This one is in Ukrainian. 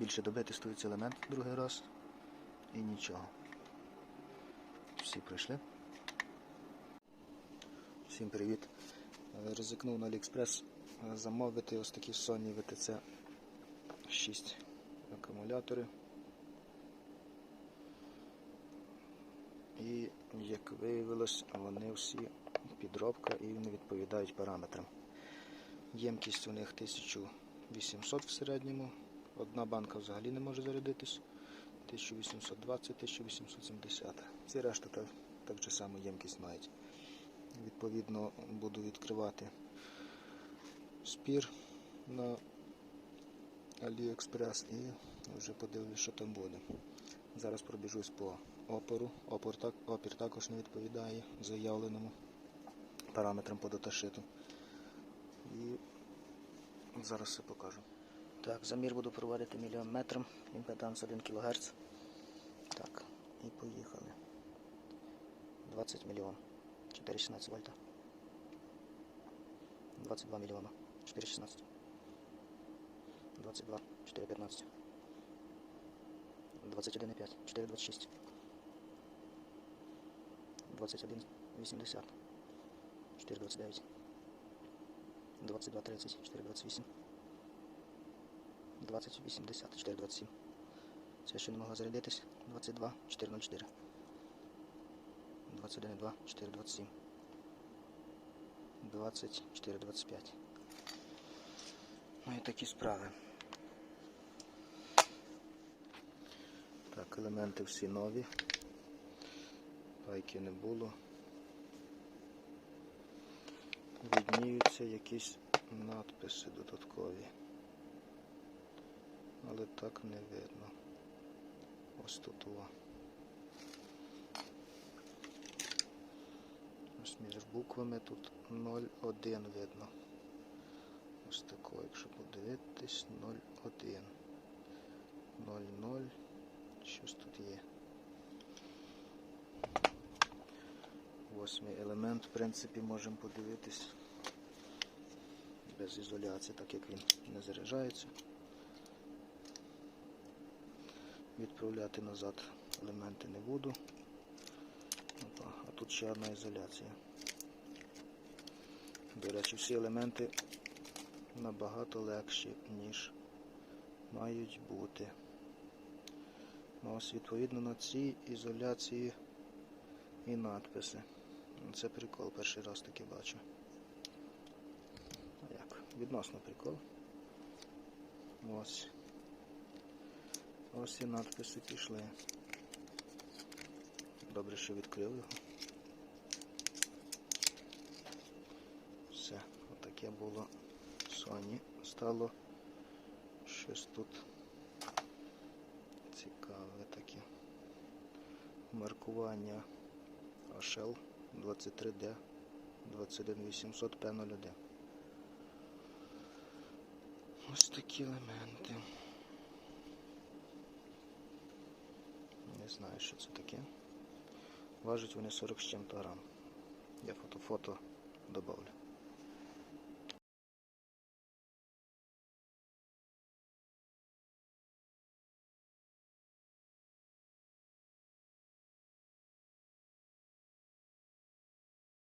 Більше доби тестується елемент другий раз і нічого. Всі прийшли. Всім привіт. Ризикнув на AliExpress е, замовити ось такі Sony VTC 6 акумулятори. І як виявилось, вони всі підробка і не відповідають параметрам. Ємкість у них 1800 в середньому. Одна банка взагалі не може зарядитись. 1820-1870. Ці решта так, так же само ємкість мають. Відповідно, буду відкривати спір на AliExpress і вже подивлюсь, що там буде. Зараз пробіжусь по опору. Опор, так, опір також не відповідає заявленому параметрам по даташиту. І зараз все покажу. Так, замір буду проводити міліметром, імпеданс 1 кГц. Так, і поїхали. 20 мільйон. 4,16 вольта. 22 мільйона. 4,16. 22, 4,15. 21,5, 4,26. 21,80. 4,29. 22,30, 4,28. 2080, 427. Це ще не могла зарядитись. 22, 404. 21,2, 427. 24, 25. Ну і такі справи. Так, елементи всі нові. Пайки не було. Відніються якісь надписи додаткові. Але так не видно. Ось тут о. Ось між буквами тут 0,1 видно. Ось тако, якщо подивитись, 0,1. 0,0. Щось тут є. Восьмий елемент, в принципі, можемо подивитись без ізоляції, так як він не заряджається. Відправляти назад елементи не буду. Опа, а тут ще одна ізоляція. До речі, всі елементи набагато легші, ніж мають бути. Ну, Ось відповідно на цій ізоляції і надписи. Ну, Це прикол, перший раз таки бачу. А як? Відносно прикол. Ось. Ось і надписи пішли. Добре, що відкрив його. Все, отаке було Sony. Стало щось тут цікаве таке. Маркування HL 23D 21800 P01. Ось такі елементи. Не знаю, що це таке. Важать вони 40 з чим-то грам. Я фото-фото добавлю.